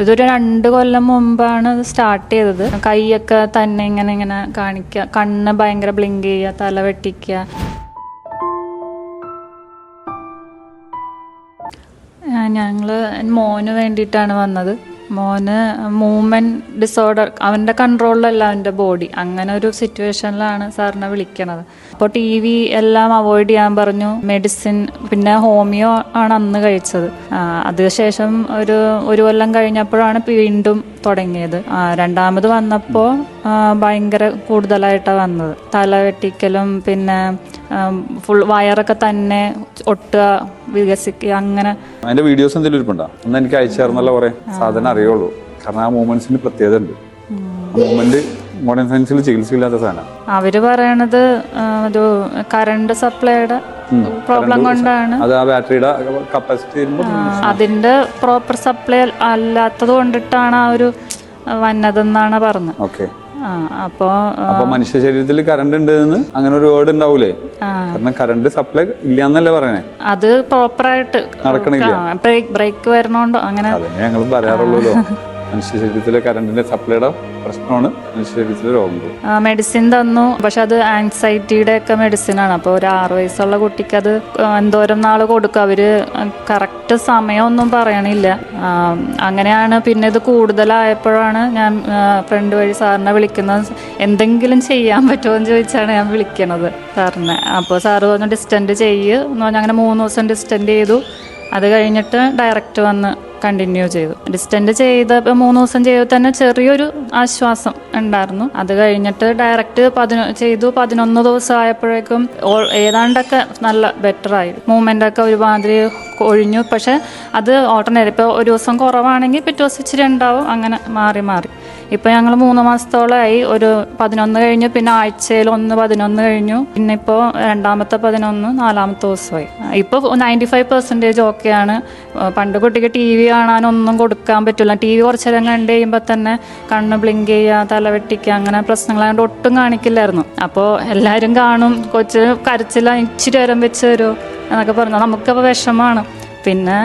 ഇതൊരു രണ്ട് കൊല്ലം മുമ്പാണ് ഇത് സ്റ്റാർട്ട് ചെയ്തത്. കൈയൊക്കെ തന്നെ ഇങ്ങനെ ഇങ്ങനെ കാണിക്കുക കണ്ണ് ഭയങ്കര ബ്ലിങ്ക് ചെയ്യുക തല വെട്ടിക്കുക. ഞങ്ങൾ മോന് വേണ്ടിയിട്ടാണ് വന്നത്. മോന് മൂവ്മെന്റ് ഡിസോർഡർ അവന്റെ കൺട്രോളിലല്ല അവന്റെ ബോഡി അങ്ങനെ ഒരു സിറ്റുവേഷനിലാണ് സാറിനെ വിളിക്കണത്. അപ്പോൾ ടി വി എല്ലാം അവോയ്ഡ് ചെയ്യാൻ പറഞ്ഞു. മെഡിസിൻ പിന്നെ ഹോമിയോ ആണ് അന്ന് കഴിച്ചത്. അതിനുശേഷം ഒരു ഒരു കൊല്ലം കഴിഞ്ഞപ്പോഴാണ് വീണ്ടും തുടങ്ങിയത്. രണ്ടാമത് വന്നപ്പോൾ ഭയങ്കര കൂടുതലായിട്ടാണ് വന്നത്. തല വെട്ടിക്കലും പിന്നെ ഫുൾ വയറൊക്കെ തന്നെ ഒട്ടുക വികസിക്കുക അങ്ങനെ. അതിന്റെ വീഡിയോസ് എന്തെങ്കിലും ഇരിപ്പുണ്ടോ? ഒന്ന് എനിക്ക് അയച്ചു തരുന്നല്ല കുറെ. സാധനം അറിയുള്ളൂ. കാരണം ആ മൂമെന്റ്സിന് പ്രത്യേകത ഉണ്ട്. മൂമെന്റ് മോഡേൺ സയൻസിൽ ചികിത്സയില്ലാത്ത സാധനം. അവർ പറയണത് ഒരു കറണ്ട് സപ്ലൈയുടെ പ്രോബ്ലം കൊണ്ടാണ്. അത് ആ ബാറ്ററിയുടെ കപ്പാസിറ്റി അതിന്റെ പ്രോപ്പർ സപ്ലൈ അല്ലാത്തത് കൊണ്ടിട്ടാണ് ആ ഒരു വന്നതെന്നാണ് പറഞ്ഞത്. ഓക്കെ അപ്പോ മനുഷ്യ ശരീരത്തിൽ കറണ്ട് ഉണ്ട് അങ്ങനെ ഒരു വേർഡ് ഉണ്ടാവൂലേ? കാരണം കറണ്ട് സപ്ലൈ ഇല്ല എന്നല്ലേ പറയണേ? അത് പ്രോപ്പറായിട്ട് നടക്കണില്ല. ബ്രേക്ക് ബ്രേക്ക് വരണോണ്ടോ? അങ്ങനെ. ഞങ്ങളും പറയാറുള്ളൂല്ലോ. മനുഷ്യ ശരീരത്തിലെ കറണ്ടിന്റെ സപ്ലൈയുടെ പ്രശ്നമാണ്. മനുഷ്യ ശരീരത്തിലെ മെഡിസിൻ തന്നു. പക്ഷെ അത് ആൻസൈറ്റിയുടെ ഒക്കെ മെഡിസിൻ ആണ്. അപ്പോൾ ഒരു ആറ് വയസ്സുള്ള കുട്ടിക്ക് അത് എന്തോരം നാൾ കൊടുക്കും? അവർ കറക്റ്റ് സമയമൊന്നും പറയണില്ല. അങ്ങനെയാണ് പിന്നെ ഇത് കൂടുതലായപ്പോഴാണ് ഞാൻ ഫ്രണ്ട് വഴി സാറിനെ വിളിക്കുന്നത്. എന്തെങ്കിലും ചെയ്യാൻ പറ്റുമോ എന്ന് ചോദിച്ചാണ് ഞാൻ വിളിക്കണത് സാറിനെ. അപ്പോൾ സാറ് പറഞ്ഞു ഡിസ്റ്റന്റ് ചെയ്യ്. എന്ന് പറഞ്ഞാൽ അങ്ങനെ മൂന്ന് ദിവസം ഡിസ്റ്റന്റ് ചെയ്തു. അത് കഴിഞ്ഞിട്ട് ഡയറക്റ്റ് വന്ന് കണ്ടിന്യൂ ചെയ്തു. ഡിസ്റ്റന്റ് ചെയ്ത മൂന്ന് ദിവസം ചെയ്ത് തന്നെ ചെറിയൊരു ആശ്വാസം ഉണ്ടായിരുന്നു. അത് കഴിഞ്ഞിട്ട് ഡയറക്റ്റ് പതിനൊ ചെയ്തു. പതിനൊന്ന് ദിവസം ആയപ്പോഴേക്കും ഏതാണ്ടൊക്കെ നല്ല ബെറ്റർ ആയി. മൂവ്മെന്റ് ഒക്കെ ഒരുമാതിരി ഒഴിഞ്ഞു. പക്ഷെ അത് ഓൾട്ടർനേറ്റ് ഇപ്പോൾ ഒരു ദിവസം കുറവാണെങ്കിൽ പിറ്റേ ദിവസം ഇച്ചിരി ഉണ്ടാവും. അങ്ങനെ മാറി മാറി. ഇപ്പം ഞങ്ങൾ മൂന്ന് മാസത്തോളമായി ഒരു പതിനൊന്ന് കഴിഞ്ഞു പിന്നെ ആഴ്ചയിൽ ഒന്ന് പതിനൊന്ന് കഴിഞ്ഞു. പിന്നെ ഇപ്പോൾ രണ്ടാമത്തെ പതിനൊന്ന് നാലാമത്തെ ദിവസമായി. ഇപ്പോൾ നയന്റി ഫൈവ് പെർസെന്റേജ് ഓക്കെയാണ്. പണ്ട് കുട്ടിക്ക് ടി വി കാണാനൊന്നും കൊടുക്കാൻ പറ്റില്ല. ടി വി കുറച്ച് നേരം കണ്ടു കഴിയുമ്പോൾ തന്നെ കണ്ണ് ബ്ലിങ്ക് ചെയ്യുക തല വെട്ടിക്കുക അങ്ങനെ പ്രശ്നങ്ങളായതുകൊണ്ട് ഒട്ടും കാണിക്കില്ലായിരുന്നു. അപ്പോൾ എല്ലാവരും കാണും. കൊച്ചു കരച്ചില്ല ഇച്ചിരി നേരം വെച്ച് തരുമോ എന്നൊക്കെ പറഞ്ഞു. നമുക്കപ്പോൾ വിഷമാണ്. പിന്നെ